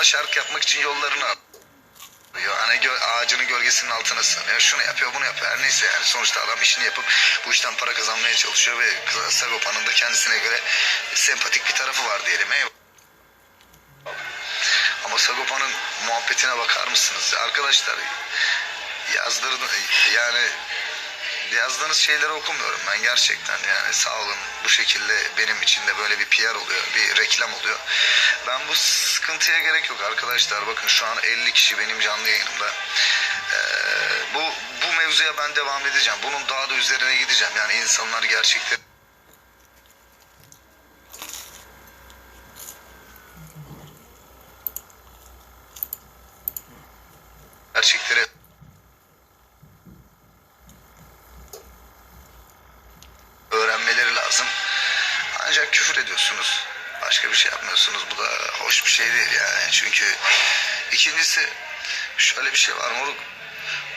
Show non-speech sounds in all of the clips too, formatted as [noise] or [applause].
adamla şarkı yapmak için yollarını arıyor. Hani gö- ağacının gölgesinin altına sığınıyor. Şunu yapıyor bunu yapıyor. Her neyse yani sonuçta adam işini yapıp bu işten para kazanmaya çalışıyor ve Sagopa'nın da kendisine göre sempatik bir tarafı var diyelim. Eyvallah. Ama Sagopa'nın muhabbetine bakar mısınız? Arkadaşlar yazdırın yani yazdığınız şeyleri okumuyorum ben gerçekten. Yani sağ olun bu şekilde benim için de böyle bir PR oluyor bir reklam oluyor. Ben bu sıkıntıya gerek yok arkadaşlar. Bakın şu an 50 kişi benim canlı yayınımda. Ee, bu bu mevzuya ben devam edeceğim. Bunun daha da üzerine gideceğim. Yani insanlar gerçekten Ancak küfür ediyorsunuz. Başka bir şey yapmıyorsunuz. Bu da hoş bir şey değil yani. Çünkü ikincisi şöyle bir şey var moruk.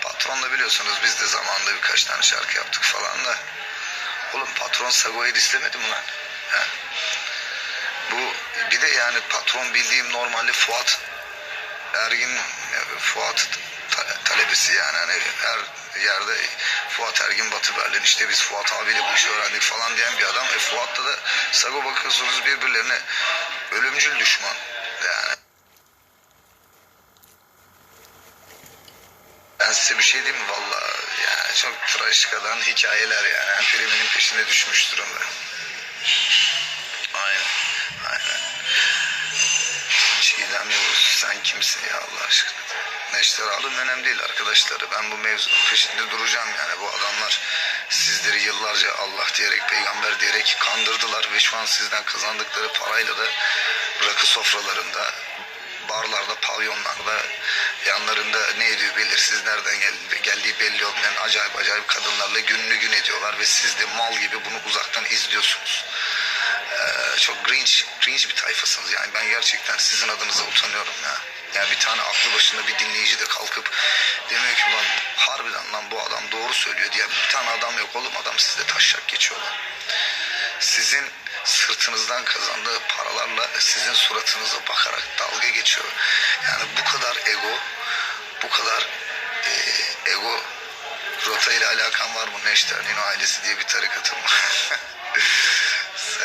Patron da biliyorsunuz biz de zamanında birkaç tane şarkı yaptık falan da. Oğlum patron Sago'yu istemedi mi lan? Ha? Bu bir de yani patron bildiğim normalde Fuat Ergin e, Fuat talebesi yani hani her yerde Fuat Ergin Batı Berlin işte biz Fuat abiyle bu işi öğrendik falan diyen bir adam. E Fuat'ta da Sago bakıyorsunuz birbirlerine ölümcül düşman yani. Ben size bir şey diyeyim mi valla yani çok trajikadan hikayeler yani. Yani filminin peşine düşmüş durumda. Sen kimsin ya Allah aşkına? Neşter alın önemli değil arkadaşları. Ben bu mevzunun peşinde duracağım yani. Bu adamlar sizleri yıllarca Allah diyerek, peygamber diyerek kandırdılar ve şu an sizden kazandıkları parayla da rakı sofralarında, barlarda, pavyonlarda yanlarında ne ediyor belirsiz nereden geldi, geldiği belli olmayan acayip acayip kadınlarla gününü gün ediyorlar ve siz de mal gibi bunu uzaktan izliyorsunuz. Ee, çok cringe, cringe bir tayfasınız. Yani ben gerçekten sizin adınıza utanıyorum ya. Yani bir tane aklı başında bir dinleyici de kalkıp demiyor ki lan harbiden lan bu adam doğru söylüyor diye bir tane adam yok oğlum adam sizde taşak geçiyor lan. Sizin sırtınızdan kazandığı paralarla sizin suratınıza bakarak dalga geçiyor. Yani bu kadar ego, bu kadar e, ego rota ile alakan var mı? Neşter Nino ailesi diye bir tarikatım var. [laughs]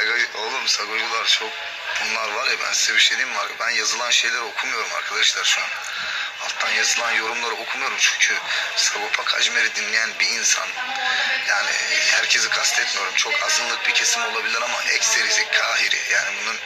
Sago, oğlum sagocular çok bunlar var ya ben size bir şey diyeyim mi? Ben yazılan şeyleri okumuyorum arkadaşlar şu an. Alttan yazılan yorumları okumuyorum çünkü Sagopa Kajmer'i dinleyen bir insan yani herkesi kastetmiyorum çok azınlık bir kesim olabilir ama ekserisi kahiri yani bunun